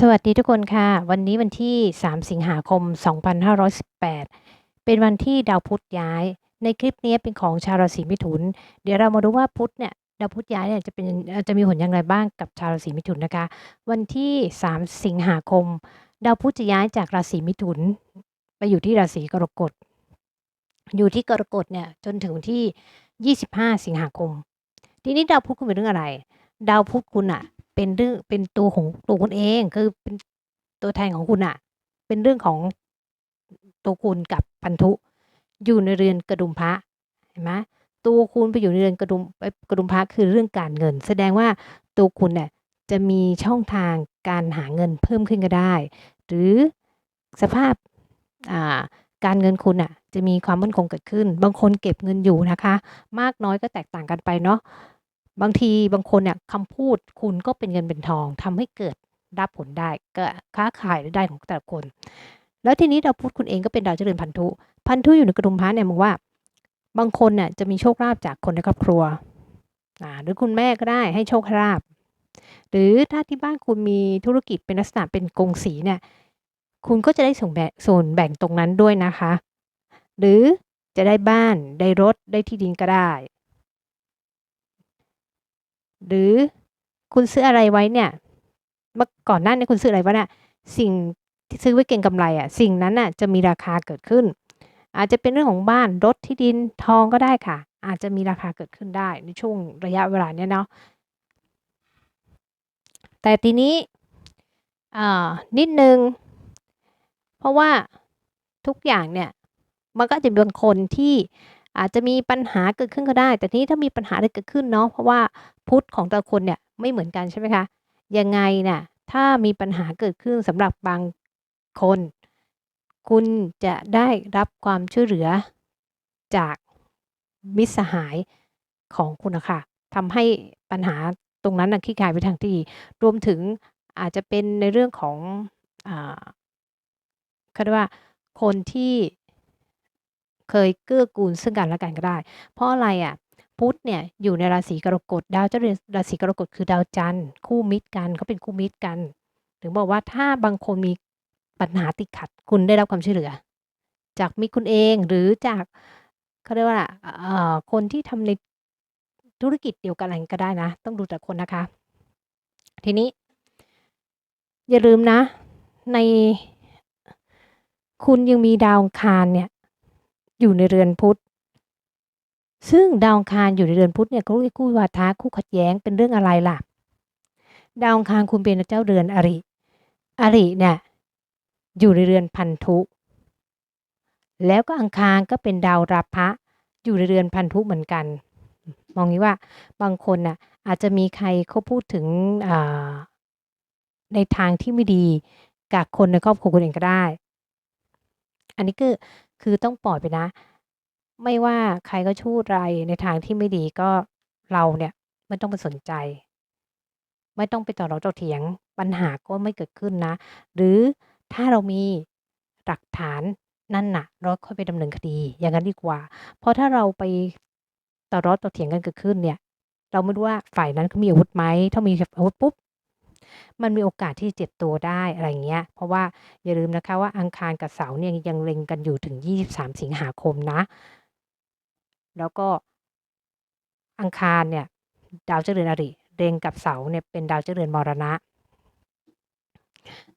สวัสดีทุกคนค่ะ วันนี้วันที่ 3 สิงหาคม 2518 เป็นวันที่ดาวพุธย้าย ในคลิปนี้เป็นของชาวราศีมิถุน เดี๋ยวเรามาดูว่าพุธเนี่ยดาวพุธย้ายเนี่ยจะเป็นจะมีผลอย่างไรบ้างกับชาวราศีมิถุนนะคะ วันที่ 3 สิงหาคม ดาวพุธจะย้ายจากราศีมิถุน ไปอยู่ที่ราศีกรกฎ อยู่ที่กรกฎเนี่ยจนถึงวันที่ 25 สิงหาคม ทีนี้ดาวพุธคุณเป็นเรื่องอะไร ดาวพุธคุณอะ เป็นเรื่องเป็นตัวของตัวคุณเอง คือเป็นตัวแทนของคุณอะเป็นเรื่องของตัวคุณกับพันธุ อยู่ในเรือนกระดุมพระเห็นไหมตัวคุณไปอยู่ในเรือนกระดุมเอ้ยกระดุมพระคือเรื่องการเงิน แสดงว่าตัวคุณเนี่ยจะมีช่องทางการหาเงินเพิ่มขึ้นก็ได้ หรือสภาพอ่าการเงินคุณอะจะมีความมั่นคงเกิดขึ้น บางคนเก็บเงินอยู่นะคะ มากน้อยก็แตกต่างกันไปเนาะ บางทีบางคนเนี่ยคำพูดคุณก็เป็นเงินเป็นทองทำให้เกิดรับผลได้ก็ค้าขายได้ของแต่ละคน แล้วทีนี้ดาวพุธคุณเองก็เป็นดาวเจริญพันธุ พันธุอยู่ในกระดุมพระเนี่ยมองว่า บางคนเนี่ยจะมีโชคลาภจากคนในครอบครัวหรือคุณแม่ก็ได้ให้โชคลาภหรือถ้าที่บ้านคุณมีธุรกิจเป็นลักษณะเป็นกงสีเนี่ย คุณก็จะได้ส่วนแบ่งส่วนแบ่งตรงนั้นด้วยนะคะ หรือจะได้บ้านได้รถได้ที่ดินก็ได้ หรือคุณซื้ออะไรไว้เนี่ย เมื่อก่อนหน้านี้คุณซื้ออะไรไว้น่ะ สิ่งที่ซื้อไว้เก็งกำไรอะ สิ่งนั้นน่ะจะมีราคาเกิดขึ้น อาจจะเป็นเรื่องของบ้านรถที่ดินทองก็ได้ค่ะ อาจจะมีราคาเกิดขึ้นได้ในช่วงระยะเวลาเนี้ยเนาะแต่ทีนี้อ่านิดนึง เพราะว่าทุกอย่างเนี่ย มันก็จะมีบางคนที่ อาจจะมีปัญหาเกิดขึ้นก็ได้ แต่ทีนี้ถ้ามีปัญหาอะไรเกิดขึ้นเนาะเพราะว่าพุทธของแต่ละคนเนี่ยไม่เหมือนกันใช่ไหมคะยังไงน่ะถ้ามีปัญหาเกิดขึ้นสำหรับบางคน คุณจะได้รับความช่วยเหลือจากมิตรสหายของคุณนะค่ะทำให้ปัญหาตรงนั้นนะคลี่คลายไปทางที่ดี รวมถึงอาจจะเป็นในเรื่องของอ่าเขาเรียกว่าคนที่ เคยเกื้อกูลซึ่งกันและกันก็ได้ เพราะอะไรอะพุธเนี่ยอยู่ในราศีกรกฎดาวเจ้าเรือนราศีกรกฎคือดาวจันทร์คู่มิตรกันเขาเป็นคู่มิตรกัน ถึงบอกว่าถ้าบางคนมีปัญหาติดขัดคุณได้รับความช่วยเหลือ จากมิตรคุณเองหรือจากเขาเรียกว่าอ่อคนที่ทำในธุรกิจเดียวกันอะไรก็ได้นะ ต้องดูแต่คนนะคะ ทีนี้ อย่าลืมนะ ในคุณยังมีดาวคารเนี่ย อยู่ในเรือนพุธซึ่งดาวังคารอยู่ในเรือนพุธเนี่ยเขาเรียกคู่วาทะคู่ขัดแย้งเป็นเรื่องอะไรล่ะ ดาวังคารคุณเป็นเจ้าเรือนอริอริเนี่ยอยู่ในเรือนพันธุ แล้วก็อังคารก็เป็นดาวราพะอยู่ในเรือนพันธุเหมือนกัน มองงี้ว่าบางคนน่ะอาจจะมีใครเขาพูดถึงในทางที่ไม่ดีกับคนในครอบครัวคุณเองก็ได้ อันนี้คือ คือต้องปล่อยไปนะ ไม่ว่าใครก็ชูดอะไรในทางที่ไม่ดีก็เราเนี่ยไม่ต้องไปสนใจ ไม่ต้องไปต่อเราต่อเถียงปัญหาก็ไม่เกิดขึ้นนะ หรือถ้าเรามีหลักฐานนั่นน่ะ เราค่อยไปดำเนินคดี อย่างนั้นดีกว่า เพราะถ้าเราไปต่อร้อต่อเถียงกันเกิดขึ้นเนี่ย เราไม่รู้ว่าฝ่ายนั้นเขามีอาวุธไหม ถ้ามีอาวุธปุ๊บ มันมีโอกาสที่เจ็บตัวได้อะไรเงี้ย เพราะว่าอย่าลืมนะคะว่าอังคารกับเสาร์เนี่ยยังเล็งกันอยู่ถึง 23 สิงหาคมนะ แล้วก็อังคารเนี่ยดาวเจริญอริเล็งกับเสาร์เนี่ยเป็นดาวเจริญมรณะ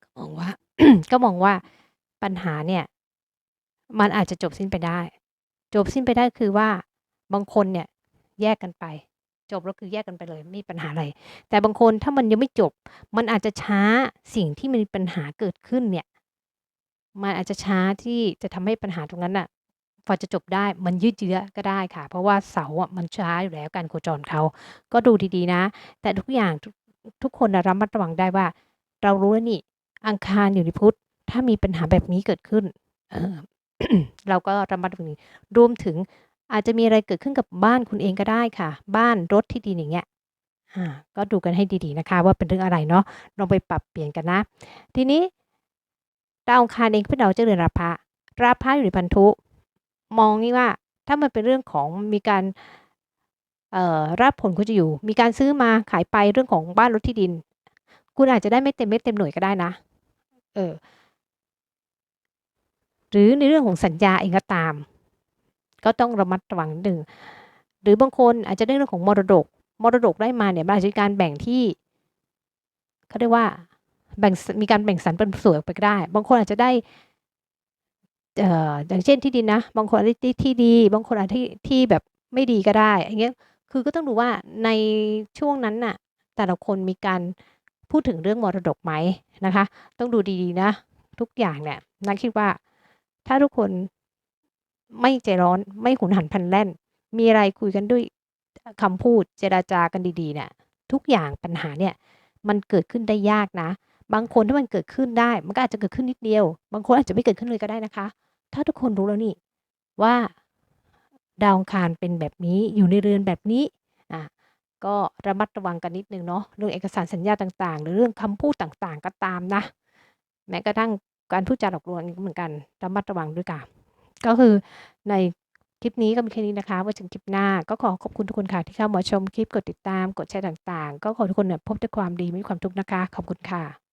ก็มองว่าก็มองว่าปัญหาเนี่ย มันอาจจะจบสิ้นไปได้ จบสิ้นไปได้คือว่าบางคนเนี่ยแยกกันไป จบแล้วคือแยกกันไปเลยไม่มีปัญหาอะไร แต่บางคนถ้ามันยังไม่จบ มันอาจจะช้าสิ่งที่มันมีปัญหาเกิดขึ้นเนี่ย มันอาจจะช้าที่จะทำให้ปัญหาตรงนั้นน่ะกว่าจะจบได้มันยืดเยื้อก็ได้ค่ะ เพราะว่าเสาร์อะมันช้าอยู่แล้วการโคจรเขาก็ดูดีๆนะ แต่ทุกอย่างทุกทุกคนระมัดระวังได้ว่า เรารู้แล้วนี่ อังคารอยู่ในพุธถ้ามีปัญหาแบบนี้เกิดขึ้น เออเราก็ระมัดระวังรวมถึง อาจจะมีอะไรเกิดขึ้นกับบ้านคุณเองก็ได้ค่ะ บ้านรถที่ดินอย่างเงี้ยอ่าก็ดูกันให้ดีๆนะคะ ว่าเป็นเรื่องอะไรเนาะลองไปปรับเปลี่ยนกันนะ ทีนี้ดาวองคารเองเป็นดาวเจ้าเรือราพะราพะอยู่ในพันธุ มองนี่ว่าถ้ามันเป็นเรื่องของมีการเอ่อรับผลคุณจะอยู่ มีการซื้อมาขายไปเรื่องของบ้านรถที่ดิน คุณอาจจะได้ไม่เต็มเม็ดเต็มหน่วยก็ได้นะ เออ หรือในเรื่องของสัญญาเองก็ตาม ก็ต้องระมัดระวังนิดหนึ่ง หรือบางคนอาจจะได้เรื่องของมรดก มรดกได้มาเนี่ยอาจจะการแบ่งที่เขาเรียกว่าแบ่งมีการแบ่งสรรเป็นส่วนไปก็ได้ บางคนอาจจะได้เอ่ออย่างเช่นที่ดินนะ บางคนอาจจะได้ที่ดี บางคนอาจจะที่ที่แบบไม่ดีก็ได้อย่างเงี้ยคือก็ต้องดูว่าในช่วงนั้นน่ะ แต่ละคนมีการพูดถึงเรื่องมรดกไหมนะคะ ต้องดูดีๆนะ ทุกอย่างเนี่ยนักคิดว่า ถ้าทุกคน ไม่ใจร้อนไม่หุนหันพันแล่น มีอะไรคุยกันด้วยคำพูดเจราจากันดีๆเนี่ยทุกอย่างปัญหาเนี่ยมันเกิดขึ้นได้ยากนะ บางคนถ้ามันเกิดขึ้นได้ มันก็อาจจะเกิดขึ้นนิดเดียว บางคนอาจจะไม่เกิดขึ้นเลยก็ได้นะคะ ถ้าทุกคนรู้แล้วนี่ว่าดาวองคารเป็นแบบนี้อยู่ในเรือนแบบนี้อะก็ระมัดระวังกันนิดนึงเนาะเรื่องเอกสารสัญญาต่างๆ หรือเรื่องคำพูดต่างๆ ก็ตามนะ แม้กระทั่งการพูดจาหลอกลวงเหมือนกันระมัดระวังด้วยกัน ก็คือในคลิปนี้ก็มีแค่นี้นะคะไว้ถึงคลิปหน้า ก็ขอขอบคุณทุกคนค่ะที่เข้ามาชมคลิปกดติดตามกดแชร์ต่างๆ ก็ขอทุกคนเนี่ยพบแต่ความดีไม่มีความทุกข์นะคะ ขอบคุณค่ะ